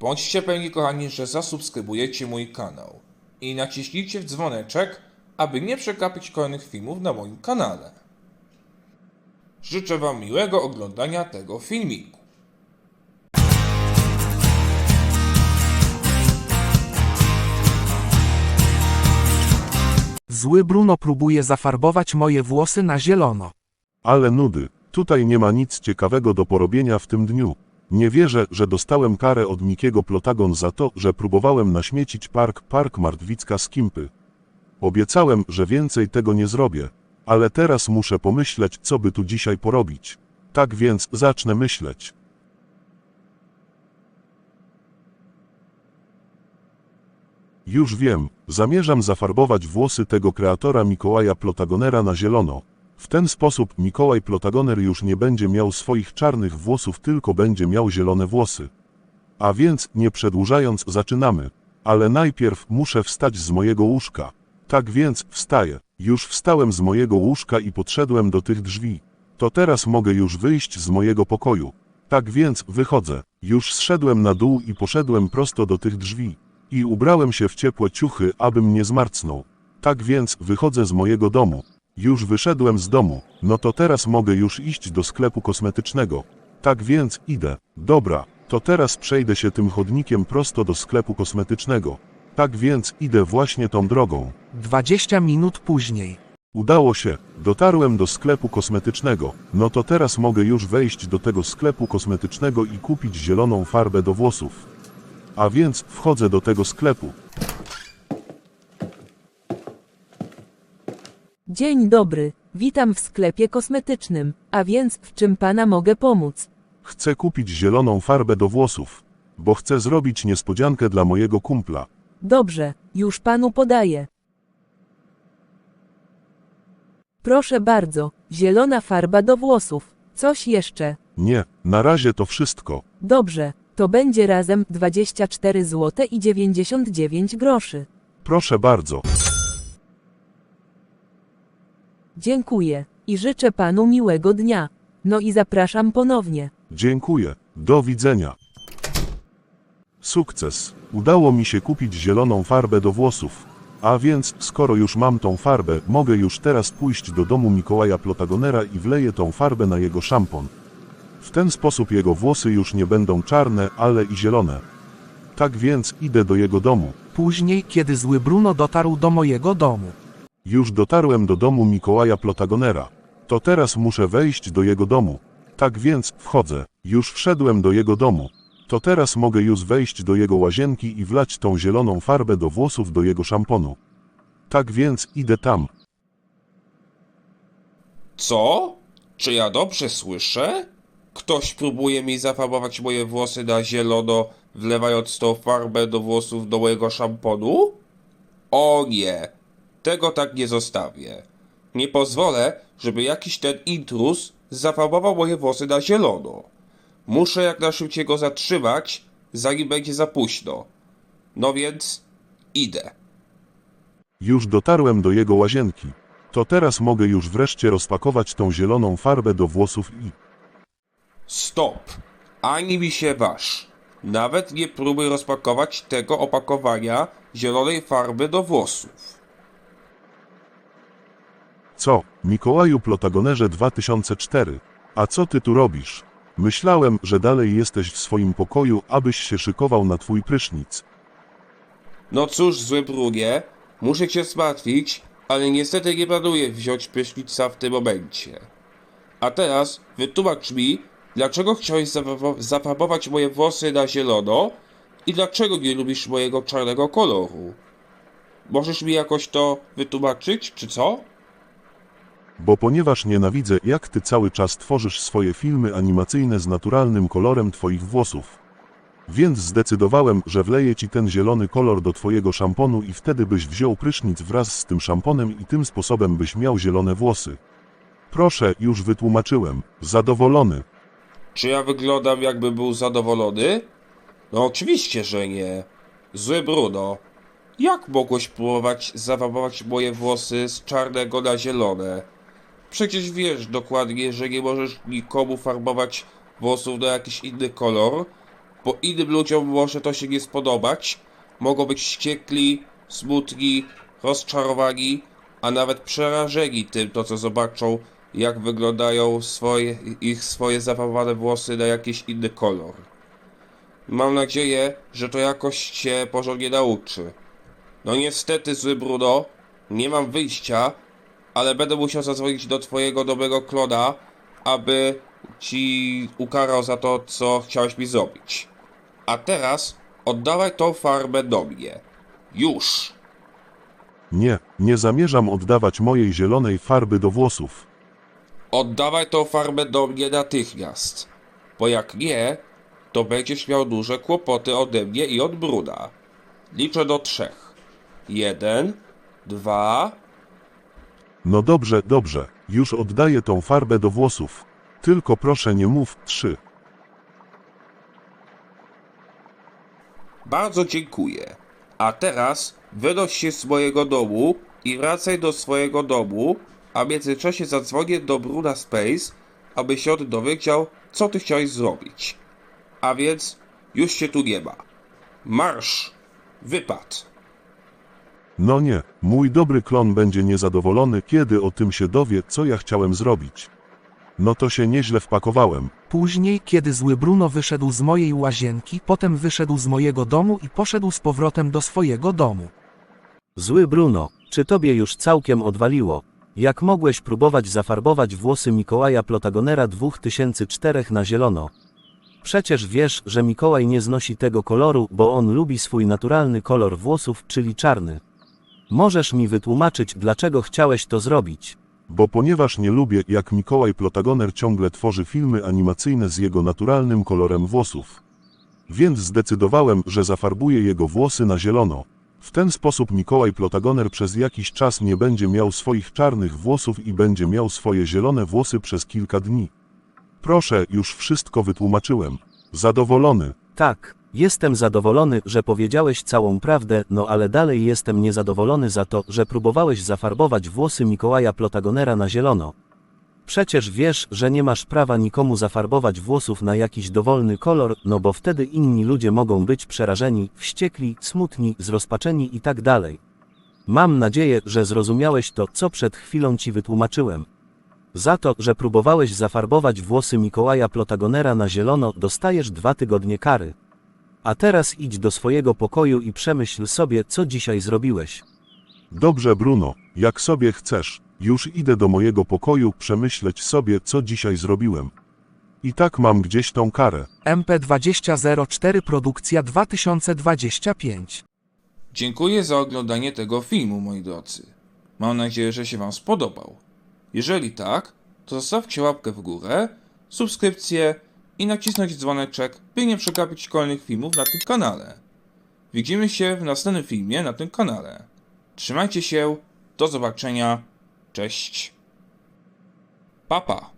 Bądźcie pewni, kochani, że zasubskrybujecie mój kanał i naciśnijcie w dzwoneczek, aby nie przegapić kolejnych filmów na moim kanale. Życzę Wam miłego oglądania tego filmiku. Zły Bruno próbuje zafarbować moje włosy na zielono. Ale nudy, tutaj nie ma nic ciekawego do porobienia w tym dniu. Nie wierzę, że dostałem karę od Mikiego Plotagon za to, że próbowałem naśmiecić park Park Martwicka z Kimpy. Obiecałem, że więcej tego nie zrobię, ale teraz muszę pomyśleć, co by tu dzisiaj porobić. Tak więc zacznę myśleć. Już wiem, zamierzam zafarbować włosy tego kreatora Mikołaja Plotagonera na zielono. W ten sposób Mikołaj Plotagoner już nie będzie miał swoich czarnych włosów, tylko będzie miał zielone włosy. A więc, nie przedłużając, zaczynamy. Ale najpierw muszę wstać z mojego łóżka. Tak więc, wstaję. Już wstałem z mojego łóżka i podszedłem do tych drzwi. To teraz mogę już wyjść z mojego pokoju. Tak więc, wychodzę. Już zszedłem na dół i poszedłem prosto do tych drzwi. I ubrałem się w ciepłe ciuchy, abym nie zmarcnął. Tak więc, wychodzę z mojego domu. Już wyszedłem z domu, no to teraz mogę już iść do sklepu kosmetycznego. Tak więc idę. Dobra, to teraz przejdę się tym chodnikiem prosto do sklepu kosmetycznego. Tak więc idę właśnie tą drogą. 20 minut później. Udało się, dotarłem do sklepu kosmetycznego. No to teraz mogę już wejść do tego sklepu kosmetycznego i kupić zieloną farbę do włosów. A więc wchodzę do tego sklepu. Dzień dobry, witam w sklepie kosmetycznym, a więc w czym pana mogę pomóc? Chcę kupić zieloną farbę do włosów, bo chcę zrobić niespodziankę dla mojego kumpla. Dobrze, już panu podaję. Proszę bardzo, zielona farba do włosów. Coś jeszcze? Nie, na razie to wszystko. Dobrze, to będzie razem 24 zł i 99 groszy. Proszę bardzo. Dziękuję i życzę panu miłego dnia. No i zapraszam ponownie. Dziękuję. Do widzenia. Sukces. Udało mi się kupić zieloną farbę do włosów. A więc, skoro już mam tą farbę, mogę już teraz pójść do domu Mikołaja Plotagonera i wleję tą farbę na jego szampon. W ten sposób jego włosy już nie będą czarne, ale i zielone. Tak więc idę do jego domu. Później, kiedy zły Bruno dotarł do mojego domu. Już dotarłem do domu Mikołaja Plotagonera. To teraz muszę wejść do jego domu. Tak więc wchodzę. Już wszedłem do jego domu. To teraz mogę już wejść do jego łazienki i wlać tą zieloną farbę do włosów do jego szamponu. Tak więc idę tam. Co? Czy ja dobrze słyszę? Ktoś próbuje mi zafarbować moje włosy na zielono, wlewając tą farbę do włosów do mojego szamponu? O nie, tego tak nie zostawię. Nie pozwolę, żeby jakiś ten intruz zafarbował moje włosy na zielono. Muszę jak najszybciej go zatrzymać, zanim będzie za późno. No więc idę. Już dotarłem do jego łazienki. To teraz mogę już wreszcie rozpakować tą zieloną farbę do włosów i... Stop! Ani mi się waż. Nawet nie próbuj rozpakować tego opakowania zielonej farby do włosów. Co, Mikołaju Plotagonerze 2004? A co ty tu robisz? Myślałem, że dalej jesteś w swoim pokoju, abyś się szykował na twój prysznic. No cóż, zły brunie, muszę cię zmartwić, ale niestety nie planuję wziąć prysznica w tym momencie. A teraz wytłumacz mi, dlaczego chciałeś zafarbo- zafarbować moje włosy na zielono i dlaczego nie lubisz mojego czarnego koloru. Możesz mi jakoś to wytłumaczyć, czy co? Bo ponieważ nienawidzę, jak ty cały czas tworzysz swoje filmy animacyjne z naturalnym kolorem twoich włosów. Więc zdecydowałem, że wleję ci ten zielony kolor do twojego szamponu i wtedy byś wziął prysznic wraz z tym szamponem i tym sposobem byś miał zielone włosy. Proszę, już wytłumaczyłem. Zadowolony. Czy ja wyglądam jakby był zadowolony? No oczywiście, że nie. Zły Bruno. Jak mogłeś próbować zafarbować moje włosy z czarnego na zielone? Przecież wiesz dokładnie, że nie możesz nikomu farbować włosów na jakiś inny kolor, bo innym ludziom może to się nie spodobać. Mogą być wściekli, smutni, rozczarowani, a nawet przerażeni tym, to co zobaczą, jak wyglądają swoje, ich swoje zafarbowane włosy na jakiś inny kolor. Mam nadzieję, że to jakoś cię porządnie nauczy. No niestety, zły Bruno, nie mam wyjścia, ale będę musiał zadzwonić do twojego dobrego klona, aby ci ukarał za to, co chciałeś mi zrobić. A teraz oddawaj tą farbę do mnie. Już! Nie, nie zamierzam oddawać mojej zielonej farby do włosów. Oddawaj tą farbę do mnie natychmiast. Bo jak nie, to będziesz miał duże kłopoty ode mnie i od Bruna. Liczę do trzech. Jeden, dwa, No dobrze, dobrze, już oddaję tą farbę do włosów. Tylko proszę nie mów trzy. Bardzo dziękuję. A teraz wynoś się z mojego domu i wracaj do swojego domu, a w międzyczasie zadzwonię do Bruna Space, aby się on dowiedział, co ty chciałeś zrobić. A więc już się tu nie ma. Marsz! Wypad! No nie, mój dobry klon będzie niezadowolony, kiedy o tym się dowie, co ja chciałem zrobić. No to się nieźle wpakowałem. Później, kiedy zły Bruno wyszedł z mojej łazienki, potem wyszedł z mojego domu i poszedł z powrotem do swojego domu. Zły Bruno, czy tobie już całkiem odwaliło? Jak mogłeś próbować zafarbować włosy Mikołaja Plotagonera 2004 na zielono? Przecież wiesz, że Mikołaj nie znosi tego koloru, bo on lubi swój naturalny kolor włosów, czyli czarny. Możesz mi wytłumaczyć, dlaczego chciałeś to zrobić? Bo ponieważ nie lubię, jak Mikołaj Plotagoner ciągle tworzy filmy animacyjne z jego naturalnym kolorem włosów. Więc zdecydowałem, że zafarbuję jego włosy na zielono. W ten sposób Mikołaj Plotagoner przez jakiś czas nie będzie miał swoich czarnych włosów i będzie miał swoje zielone włosy przez kilka dni. Proszę, już wszystko wytłumaczyłem. Zadowolony. Tak, jestem zadowolony, że powiedziałeś całą prawdę, no ale dalej jestem niezadowolony za to, że próbowałeś zafarbować włosy Mikołaja Plotagonera na zielono. Przecież wiesz, że nie masz prawa nikomu zafarbować włosów na jakiś dowolny kolor, no bo wtedy inni ludzie mogą być przerażeni, wściekli, smutni, zrozpaczeni i tak dalej. Mam nadzieję, że zrozumiałeś to, co przed chwilą ci wytłumaczyłem. Za to, że próbowałeś zafarbować włosy Mikołaja Plotagonera na zielono, dostajesz dwa tygodnie kary. A teraz idź do swojego pokoju i przemyśl sobie, co dzisiaj zrobiłeś. Dobrze, Bruno, jak sobie chcesz. Już idę do mojego pokoju przemyśleć sobie, co dzisiaj zrobiłem. I tak mam gdzieś tą karę. MP2004 Produkcja 2025 Dziękuję za oglądanie tego filmu, moi drodzy. Mam nadzieję, że się Wam spodobał. Jeżeli tak, to zostawcie łapkę w górę, subskrypcję i nacisnąć dzwoneczek, by nie przegapić kolejnych filmów na tym kanale. Widzimy się w następnym filmie na tym kanale. Trzymajcie się, do zobaczenia, cześć, papa. Pa.